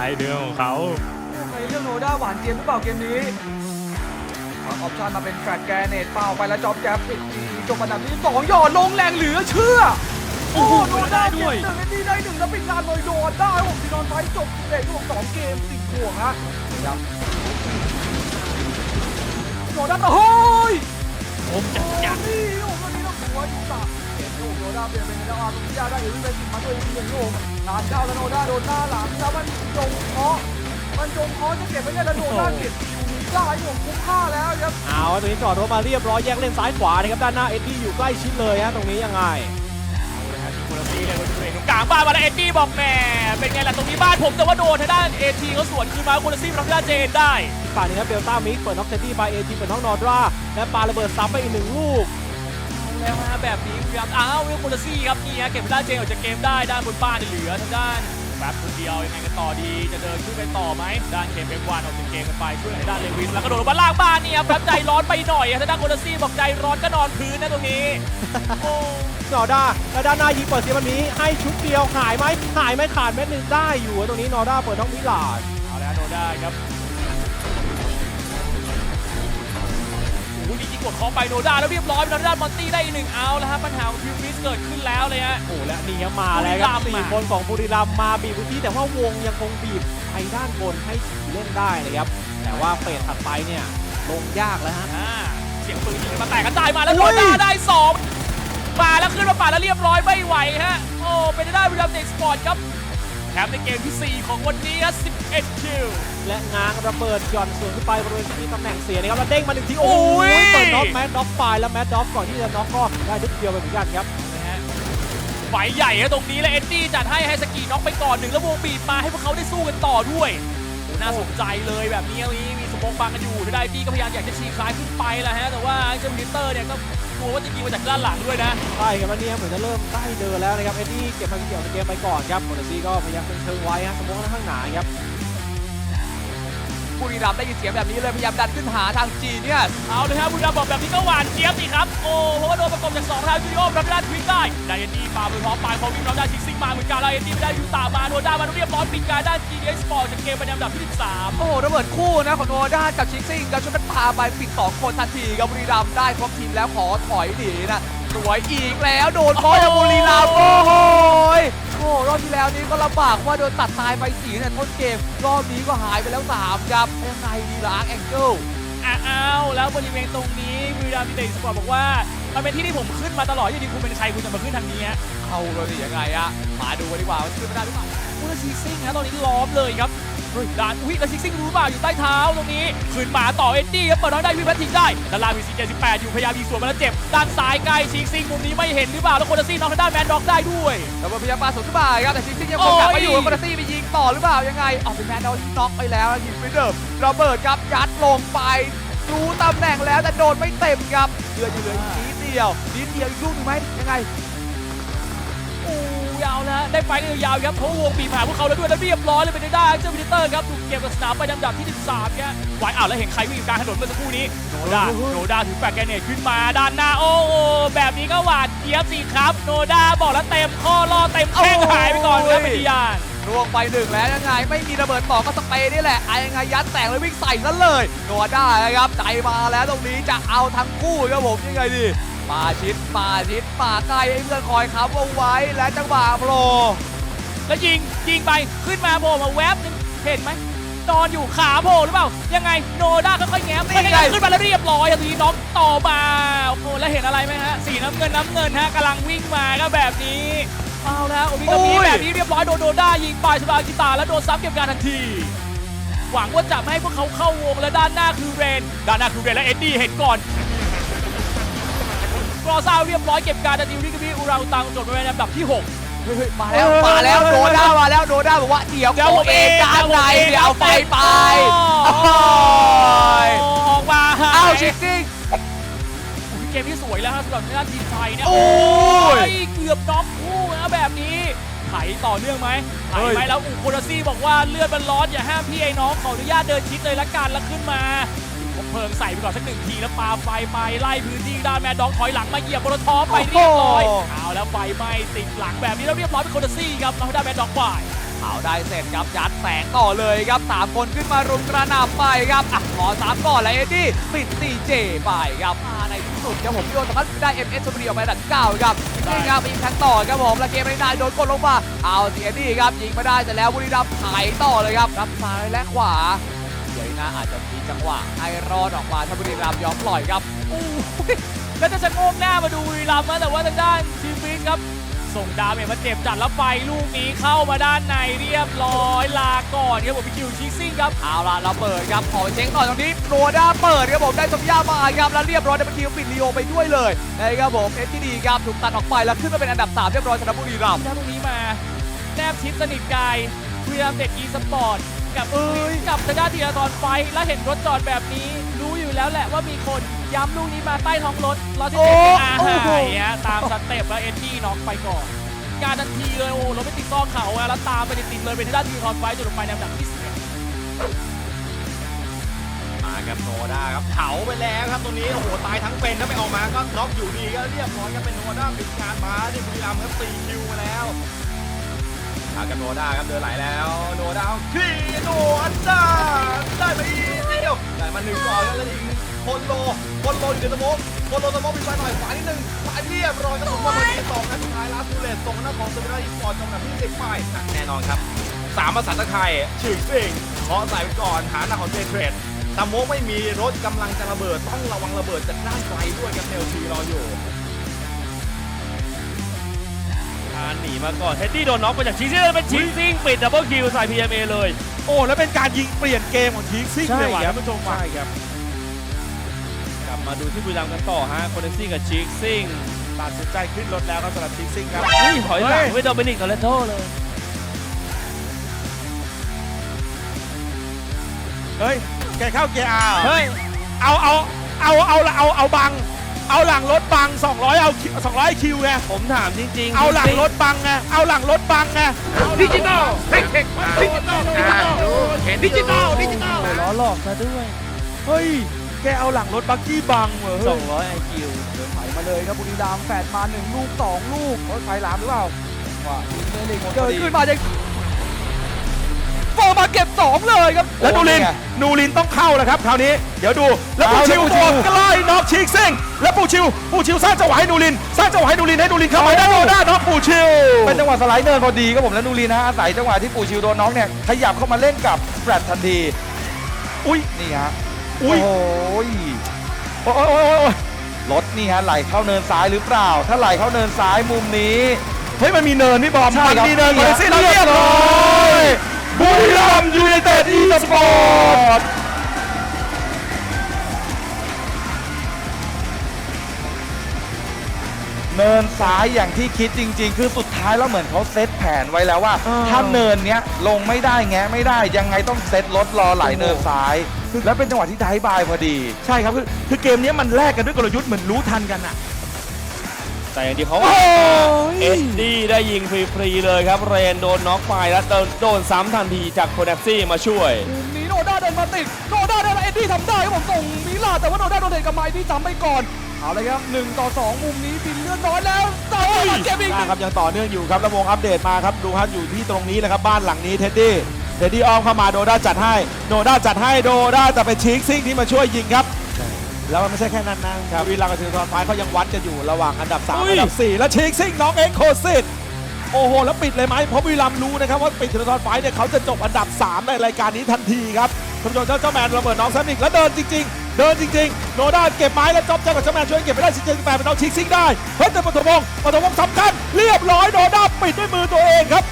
เลยดิสไตล์เดิมของเขาใครเรื่องโนด้าหวานเกมหรือเปล่าเกมนี้เอาออปชั่นมาเป็นแฟลตแกรเนตเปล่าไปแล้วจอบแจ๊บปิดทีจบอันดับที่สองหยอดลงแรงเหลือเชื่อ โอ้โหโดนได้ด้วยหนึ่งในที่ได้หนึ่งแล้วปิดงานเลยโดนได้ผมที่นอนไฟจบสิบเอ็ดช่วงสองเกมสิบห่วงฮะครับโดนได้โอ้ยผมจัดจัดนี่โอ้โหวันนี้ต้องหัวอยู่สามเกม โยโดด้าเปลี่ยนเป็นโนด้ารงนี้ยาได้หรือเป็นมาตัวเองอย่างโยงงานเข้าโนด้าโดนหน้าหลังแล้วมันจงเคาะมันจงเคาะจะเก็บไม่ได้แล้วโนด้าเก็บได้ผมคุ้มค่าแล้วครับเอาตรงนี้จอดรถมาเรียบร้อยแยกเล่นซ้ายขวานะครับด้านหน้าเอ็ดดี้อยู่ใกล้ชิดเลยฮะตรงนี้ยังไงคนละซีเลยคนละซีตรงกลางบ้านมาแล้วเอ็ดดี้บอกแหม่เป็นไงล่ะตรงนี้บ้านผมแต่ว่าโดนทางด้านเอทีเขาสวนคืนมาคนละซีรับทางด้านเจนได้ฝั่งนี้ครับเบลต้ามิกเปิดน็อกเซนตี้ไปเอทีเปิดน็อกนอร์ดราและปาระเบิดซ้ำไปอีกหนึ่งลูก แล้วฮะแบบนี้พยายามอ้าวเวลโคลซี่ครับนี่ฮะเก็บทางด้านเจนออกจากเกมได้ด้านบนบ้านเนี่ยเหลือทางด้านแป๊บคนเดียวยังไงกันต่อดีจะเดินขึ้นไปต่อไหมด้านเคมเอ็มวันออกจากเกมกันไปช่วยทางด้านเลวินแล้วก็โดดลงมาล่างบ้านเนี่ยแป๊บใจร้อนไปหน่อยทางด้านโคลซี่บอกใจร้อนก็นอนพื้นนะตรงนี้โอ้นอร์ด้าและด้านหน้ายิงเปิดเสียมันนี้ ให้ชุดเดียวหายไหมหายไหมขาดเม็ดหนึ่งได้อยู่ตรงนี้นอร์ด้าเปิดน็อกมิลาดเอาแล้วโดนได้ครับ อ้โหดีจริงกดคอไปโนด้าแล้วเรียบร้อยเป็นทางด้านมอนตี้ได้อีกหนึ่งเอาแล้วฮะปัญหาของคิวฟิสเกิดขึ้นแล้วเลยฮะ โอ้และนี่ครับมาแล้วครับบุรีสี่รัมย์คนของบุรีรัมย์มาบีบพื้นที่แต่ว่าวงยังคงบีบไปด้านบนให้สีเล่นได้นะครับแต่ว่าเฟสถัดไปเนี่ยลงยากแล้วฮะ อ่าเสียงปืนยิงกันมาแตกกระจายมาแล้วอุ้โดยนด้าได้สองมาแล้วขึ้นมาป่าดแล้วเรียบร้อยไม่ไหวฮะ โอ้เป็นทางด้านวิลเลมเด็กสปอร์ตครับ แถมในเกมที่ 4 ของวันนี้ฮะ11 คิว และง้างระเบิดหย่อนสวนขึ้นไปบริเวณที่มีตำแหน่งเสียนะครับ แล้วเด้งมาหนึ่งที โอ้โอ้ยยเปิดน็อกแมดด็อกไฟแล้วแมดด็อกก่อนที่จะน็อกก็ได้ทุกเดียวไปเหมือนกันครับ นะฮะไหวใหญ่ฮะตรงนี้และเอ็ดดี้จัดให้ให้สกีน็อกไปก่อนหนึ่งแล้ววงบีบมาให้พวกเขาได้สู้กันต่อด้วยโอ้น่าสนใจเลยแบบนี้มี ปมองบังกันอยู่ได้ดีก็พยายามอยากจะฉีกคลายขึ้นไปแหละฮะแต่ว่าเจ้ามิเตอร์เนี่ยก็กลัวว่าจะยิงมาจากด้านหลังด้วยนะใช่ครับวันี่เหมือนจะเริ่มใกล้เดินแล้วนะครับเอ็ดดี้เก็บมาเกี่ยวในเกมไปก่อนครับโมเดซี่ก็พยายามเป็นเชิงไว้ฮะสมองข้างหนาครับ บุรีรัมย์ได้ยินเสียงแบบนี้เลยพยายามดันขึ้นหาทางจีเนี่ยเอาเลยครับบุรีรัมย์บอกแบบนี้ก็หวานเจี๊ยบสิครับ โอ้เพราะว่าโดนประกบจากสองทางจูดิโอรับด้านทวิกได้ไดเอ็นดี้ปาไปพร้อมปลายพอวิ่งรับด้านชิกซิกมาเหมือนกันไดเอ็นดี้ไม่ได้ยูตามาโนด้ามาเรียบร้อยปิดการด้าน GDS Sport จากเกมเป็นอันดับที่13โอ้โหระเบิดคู่นะของโนด้ากับชิกซิ่งครับช่วยกันพาไปปิด2คนทันทีครับบุรีรัมย์ได้ครบทีมแล้วขอถอยหนีนะ สวยอีกแล้วโดนคอจากบุรีรัมย์โอ้โหยโอ้โหรอบที่แล้วนี้ก็ลำบากว่าโดนตัดตายไปสีเนี่ยต้นเกม รอบนี้ก็หายไปแล้วสามครับยังไงดีล่ะอาร์คแองเกิลอ้าวแล้วบริเวณตรงนี้บุรีรัมย์ดีเดย์สปอร์ตบอกว่า มันเป็นที่ที่ผมขึ้นมาตลอดอยู่ดีคุณเป็นใครคุณจะมาขึ้นทางนี้ฮะเอาเลยดิยังไงอะมาดูกันดีกว่าว่าจะขึ้นไม่ได้หรือเปล่าอุลชิกซิ่งฮะตอนนี้ล้อมเลยครับ เฮ้ยด้านอุ้ยแล้วชิกซิ่งรู้เปล่าอยู่ใต้เท้าตรงนี้ขึ้นมาต่อเอ็ดดี้ครับเปิดน้อยได้วิพัฒน์ทิ้งได้ด้านล่างมีซีเจสิบแปดอยู่พยายามยิงสวนมาแล้วเจ็บด้านซ้ายใกล้ชิกซิ่งมุมนี้ไม่เห็นหรือเปล่าแล้วโคนาซี่น้องทางด้านแมนด็อกได้ด้วยแต่ว่าพยายามปาสวนขึ้นมาครับแต่ชิงซิงยังคงกลับมาอยู่คอนซี่ไปยิงต่อหรือเปล่ายังไงออกเป็นแมนดอลน็อกไปแล้วยิงไม่เดิมระเบิดครับยัดลงไปรู้ตำแหน่งแล้วแต่โดนไม่เต็มครับเหลืออยู่เหลืออีกนิดเดียวนิดเดียวอีกลูกหนึงไหมยังไงโอ้ยาวนะ ได้ไฟกันยาวครับเพราะวงปีผ่านพวกเขาแล้วด้วยแล้วเรียบร้อยเลยเป็นได้เจ้าวินเตอร์ครับถูกเก็บกับสนามไปลำดับที่ 13ครับไวอ้าวแล้วเห็นใครวิ่งอยู่กลางถนนเมื่อสักครู่นี้โนดาโนดาถือแฟกแกเนตขึ้นมาด้านหน้าโอ้โหแบบนี้ก็หวาดเจี๊ยบสิครับโนดาบอกแล้วเต็มข้อล่อเต็มแข้งหายไปก่อนครับเป็นทยานล่วงไปหนึ่งแล้วยังไง ไม่มีระเบิดต่อก็สเปรย์นี่แหละไอ้ยังไงยัดแตกเลยวิ่งใส่ซะเลยโนด้านะครับใจมาแล้วตรงนี้จะเอาทั้งคู่ครับผมยังไงดี มาชิดมาชิดมาใกล้ไอ้เพื่อนคอยค้ำเอาไว้และจังหวะโผล่แล้วยิงยิงไปขึ้นมาโผล่มาแวบนึงเห็นไหมนอนอยู่ขาโผล่หรือเปล่า ยังไงโนด้าค่อยๆแง้มค่อยๆขึ้นมาแล้วเรียบร้อยอะทีนี้น้องต่อมาโอ้โหแล้วเห็นอะไรไหมฮะสีน้ำเงินน้ำเงินฮะกำลังวิ่งมาก็แบบนี้เอาแล้วโอมิกามีแบบนี้เรียบร้อยโดนโนด้ายิงไปชลากิตาแล้วโดนซ้ำเก็บการทันที หวังว่าจะไม่ให้พวกเขาเข้าวงและด้านหน้าคือเรน ด้านหน้าคือเรนและเอ็ดดี้เห็นก่อนก รอซาเรียบร้อยเก็บการทันทีริกาบีอุราอุตังจบในลำดับที่หกเฮ้ยมาแล้วมาแล้วโดด้ามาแล้วโดด้าบอกว่าเดี๋ยวเดี๋ยวโอเองด้านในเดี๋ยวไฟไปโอ้ยออกมาเอ้าชิกซิงเกมที่สวยแล้วฮะสำหรับทางด้านทีมไทยเนี่ยโอ้ยเกือบน็อกคู่นะแบบนี้ไถต่อเนื่องไหมไถเฮ้ยไหมแล้วอุโคราซี่บอกว่าเลือดมันร้อนอย่าห้ามพี่ไอ้น้องขออนุญาตเดินชิดเลยละกันแล้วขึ้นมาผม เพลิงใส่ไปก่อนสักหนึ่งทีแล้วปาไฟไปไล่พื้นที่ด้านแมนด็อกถอยหลังมาเหยียบบนทอไปเรียบร้อยเอาแล้วไฟไหม้ติดหลังแบบนี้แล้วเรียบร้อยเป็นโคราซี่ครับแล้วด้านแมนด็อกไปเอาได้เสร็จครับยัดแสงต่อเลยครับสามคนขึ้นมารุมกระหน่ำไปครับอะขอสามก่อนแล้วเอ็ดดี้ปิดตีเจไปครับมาในที่สุดครับผมพี่โอสามารถได้ MS ชมบุรีออกไปอันดับเก้าครับนี่ครับยิงแทงต่อครับผมแล้วเกมไม่ได้โดนกดลงมาเอาสิเอ็ดดี้ครับยิงไม่ได้แต่แล้วบุรีรัมย์ไถต่อเลยครับรับซ้ายและขวาเดี๋ยวนะอาจจะมีจังหวะให้รอดออกมาถ้าบุรีรัมย์ยอมปล่อยครับอู้ยแล้วจะชะโงกหน้ามาดูบุรีรัมย์นะแต่ว่าทางด้านทีมฟินครับ ส่งดาวเมจมาเจ็บจัดแล้วไฟลูกนี้เข้ามาด้านในเรียบร้อยลาก่อนครับผมพี่คิวชิกซิ่งครับเอาล่ะเราเปิดครับขอเช็คต่อตรงนี้โรด้าเปิดครับผมได้สมยามาครับแล้วเรียบร้อยได้เป็นคิวปิดลีโอไปด้วยเลยนะครับผมเอสทีดีครับถูกตัดออกไปแล้วขึ้นมาเป็นอันดับ3เรียบร้อยสำหรับบุรีรัมย์ได้ตรงนี้มาแนบชิดสนิทกายคุยามเด็กอีสปอร์ต กับเอ้ยกับทางด้านธีรทรไฟแล้วเห็นรถจอดแบบนี้ รู้อยู่แล้วแหละว่ามีคนย้ำลูกนี้มาใต้ท้องรถรอที่เจ็ดเป็นอาหายฮะตามสเต็ปแล้วเอ็ดดี้น็อกไปก่อนงานทันทีเลยโอ้รถไปติดซอกเขาอะแล้วตามไปติดๆเลยเป็นทางด้านธีรทรไฟจนลงไปในอันดับที่สิบเอ็ดมาครับโนด้าครับเผาไปแล้วครับตรงนี้โอ้โหตายทั้งเป็นถ้าไม่ออกมาก็น็อกอยู่ดีก็เรียบร้อยครับเป็นโนด้าปิดการมาที่บุรีรัมย์ครับ4คิวมาแล้ว มากับโนด้าครับเดินไหลแล้วโนด้าคีโนอันด้าได้ไปอีกเดียวได้มาหนึ่งก่อนแล้วอีกคนโลคนโลอยู่ในสมองคนโลสมองมีไฟหน่อยขวานิดนึงขวาเรียบร้อยครับผมว่าวันนี้สองนัดสุดท้ายลาสูเลตส่งหน้าของสมิธาอีสปอร์ตจังหวัดที่สิบไปแน่นอนครับสามภาษาตะไคร่ชื่อสิ่งขอใส่ไปก่อนหานหน้าของเจเทรดตามโมกไม่มีรถกำลังจะระเบิดต้องระวังระเบิดจากด้านไกลด้วยครับเนลทีรออยู่ อ่าหนีมาก่อนเท็ดดี้โดนน็อกไปจากชิงซิ่งเป็นชิงซิ่งปิดดับเบิลคิวใส่ PMA เลย โอ้ แล้วเป็นการยิงเปลี่ยนเกมของทีซิ่งใช่เลยว่ะครับท่านผู้ชมว่ะใช่ครับกลับมาดูที่บุรีรัมย์กันต่อฮะโคเนซี่กับชิงซิ่งตัดสินใจขึ้นรถแล้วครับสำหรับทีซิ่งครับนี่ถอยหลังเฮ้ยไม่โดมินิกโดเลโตเลยเฮ้ยแกเข้าเกียร์อาร์เฮ้ยเอาเอาเอาเอาเอาเอาบัง เอาหลังรถบัง 200 เอา200 คิวไง ผมถามจริงๆเอาหลังรถบังไง เอาหลังรถบังไงดิจิตอลเทคเทคดิจิตอลดิจิตอลดิจิตอลดิจิตอลล้อหลอกซะด้วย เฮ้ย แกเอาหลังรถบักกี้บังเหรอเฮ้ย200 IQ ไถมาเลยครับบุรีรัมย์แฝดมาหนึ่งลูกสองลูกรถไฟหลามหรือเปล่าว่าเกิดขึ้นมาจะ โฟมาเก็บสองเลยครับ แล้วนูริน นูรินต้องเข้าแล้วครับคราวนี้ เดี๋ยวดู แล้วปูชิวตัวใกล้น็อกชิกซิงแล้วปูชิว ปูชิวสร้างจังหวะให้นูริน สร้างจังหวะให้นูรินให้นูรินเข้าไปได้โดนได้น็อกปูชิว เป็นจังหวะสไลด์เนินพอดีครับผม และนูรีนะฮะอาศัยจังหวะที่ปูชิวโดนน้องเนี่ย ขยับเข้ามาเล่นกับสแปรดทันที อุ้ย นี่ฮะ อุ้ยโอ้ยโอ้ย โอ้ย โอ้ยโอ้ยรถนี่ฮะไหลเข้าเนินซ้ายหรือเปล่า ถ้าไหลเข้าเนินซ้ายมุมนี้ เฮ้ยมันมีเนินพี่บอมใช่มันครับมีเนินนี่มาเลฮะเซียเรียบร้อยายอย่างที่คิดจริง ๆ คือสุดท้ายแล้วเหมือนเขาเซตแผนไว้แล้วว่าถ้าเนินเนี้ยลงไม่ได้แงะไม่ได้ยังไงต้องเซตรถรอไหลเนินซ้าย แล้วเป็นจังหวะที่ไดบายพอดี ใช่ครับคือคือเกมนี้มันแลกกันด้วยกลยุทธ์เหมือนรู้ทันกันอะ แต่อย่างที่เขาโอ้ยเอ็ดดี้ได้ยิงฟรีๆเลยครับ เรนโดนน็อกไปแล้วโดนโดนซ้ำทันทีจากโคเนซี่มาช่วย มุมนี้โนด้าเดินมาติดโนด้าเดินมาเอ็ดดี้ทำได้ครับผมส่งมิลาแต่ว่าโนด้าโดนเด็กกับไม้ที่ซ้ำไปก่อน เอาเลยครับหนึ่งต่อสองมุมนี้บินเลือดน้อยแล้วแต่ว่าบาดเจ็บอีกหนึ่งนะครับยังต่อเนื่องอยู่ครับแล้ววงอัปเดตมาครับดูครับอยู่ที่ตรงนี้เลยครับบ้านหลังนี้เท็ดดี้เท็ดดี้อ้อมเข้ามาโดด้าจัดให้โดด้าจัดให้โดด้าแต่เป็นชิงซิ่งที่มาช่วยยิงครับแล้วมันไม่ใช่แค่นั้นนะครับวีรัมย์กับธีรทรฟ้าเขายังวัดกันอยู่ระหว่างอันดับ3อุ้ยอันดับ 4 แล้วชิงซิ่งน้องเอ็กโคซิตโอ้โห แล้วปิดเลยไหมเพราะวีรัมย์รู้นะครับว่าปิดธีรทรฟ้าเนี่ยเขาจะจบอันดับ 3 ในรายการนี้ทันทีครับท่านผู้ชมเจ้าเจ้าแมนระเบิดน้องแซมอีกแล้วเดินจริงๆ เดินจริงๆ โนด้าเก็บไม้แล้วจ๊อบเจ้ากับชมาแมนช่วยเก็บไปได้สิบเจ็ดสิบแปดเป็นเอาชิกซิ่งได้ เฮ้ยแต่ปฐมวงศ์ปฐมวงศ์สำคัญ เรียบร้อยโนด้าปิดด้วยมือตัวเองครับ